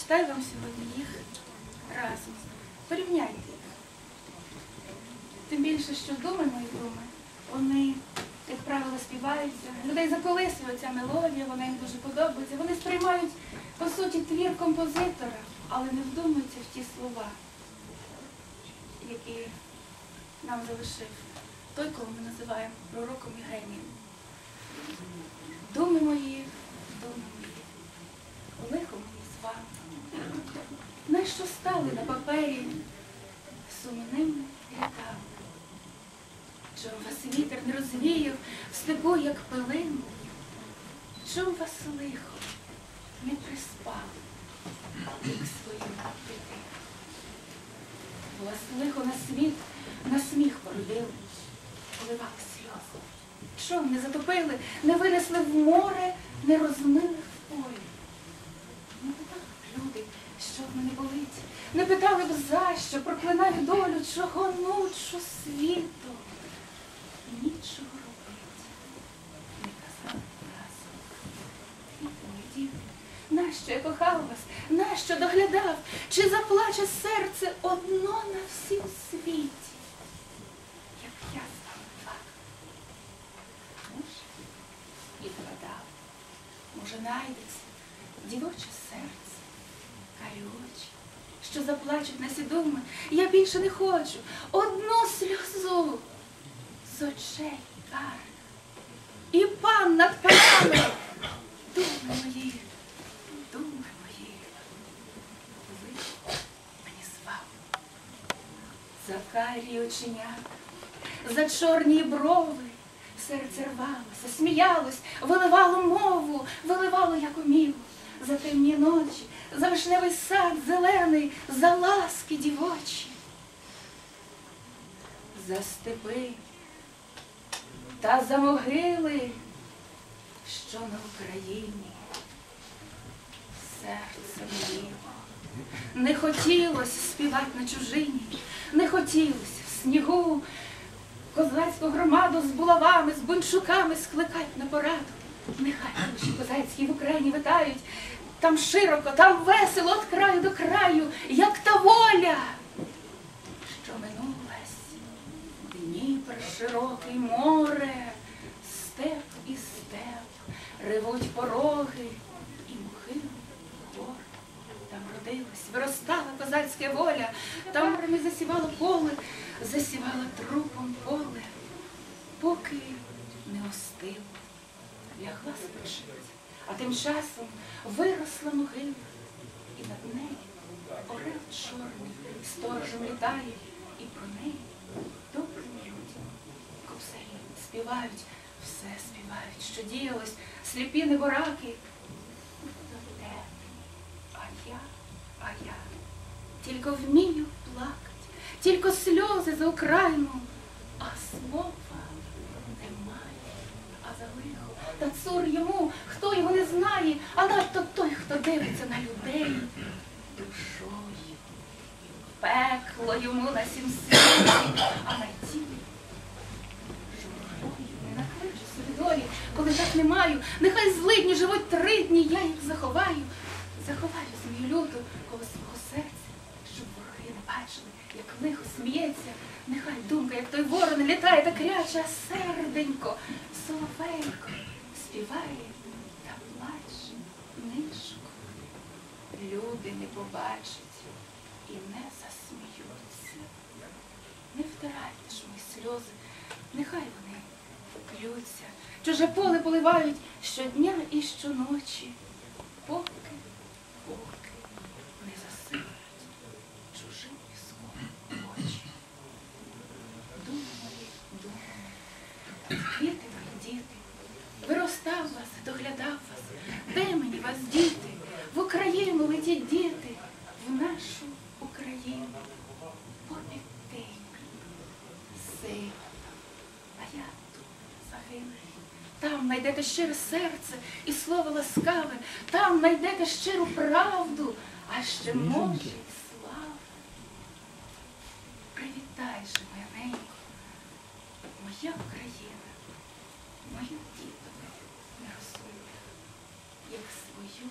Читаю вам сьогодні їх разом. Порівняйте їх. Тим більше, що думи мої думи, вони, як правило, співаються. Людей заколисує ця мелодія, вона їм дуже подобається. Вони сприймають, по суті, твір композитора, але не вдумуються в ті слова, які нам залишив той, кого ми називаємо пророком і генієм. Думи мої, думи мої, лихо мені з вами. Не що папері сумними рядами. Чом вас вітер не розвіяв в степу, як пилину, чом вас лихо не приспав, як свою дитину. Вас лихо на світ, на сміх породили, поливали сльози. Чом не затопили, не винесли в море, не розмили в полі. Не питали б люди, що в мене болить, питали б за що, проклинаю долю, чого ночу світу. Нічого робить, не казали разом. Мої діти, нащо я кохав вас, нащо доглядав, чи заплаче серце одно на всім світі, як я вами плакав. Може, і вгадав, може, найдеться дівоче серце, карі очі, що заплачуть на сідуми, я більше не хочу. Одну сльозу з очей карих. І пан над панами, думи мої, думи мої, ви мені звав. За карі оченята, за чорні брови, серце рвалося, сміялось, виливало мову, виливало, як уміло, за темні ночі, за вишневий сад зелений, за ласки дівочі, за степи та за могили, що на Україні серце мило. Не хотілося співати на чужині, не хотілося в снігу козацьку громаду з булавами, з бунчуками скликать на пораду. Нехай душі козацькі в Україні витають, там широко, там весело від краю до краю, як та воля, що минулась. Дніпр широкий море, степ і степ, ревуть пороги і мухи гори. Там родилась, виростала козацька воля, там ми засівало поле, засівала трупом поле, поки не остило, лягла спочити. А тим часом виросла могила, і над нею орел чорний сторожем літає, і про неї добрим людям кобзарі співають, все співають, що діялось, сліпі небораки. А я, а я тільки вмію плакать, тільки сльози за Україну, а слова немає, а за та цур йому, хто його не знає, а надто той, хто дивиться на людей душою. Пекло йому на сім світі, а на тілі журбою не накличу собі долі, коли так не маю. Нехай злидні живуть три дні, я їх заховаю. Заховаю змію люту коло свого серця, щоб вороги не бачили, як лихо сміється. Нехай думка, як той ворон літає та кряче, а серденько, соловейко Люди не побачать і не засміються. Не втирайте ж мої сльози, нехай вони клються. Чуже поле поливають щодня і щоночі, поки, поки не засипають чужим піском очі. Думали, думали, квіти мої діти, виростав вас, доглядав вас, де мені вас діти? В Україну летіть діти, в нашу Україну. Попід сила, а я тут загину. Там знайдете щире серце і слово ласкаве, там знайдете щиру правду, а ще може й славу. Привітай же, моя ненько, моя Україна, мою діток не розумію, як свою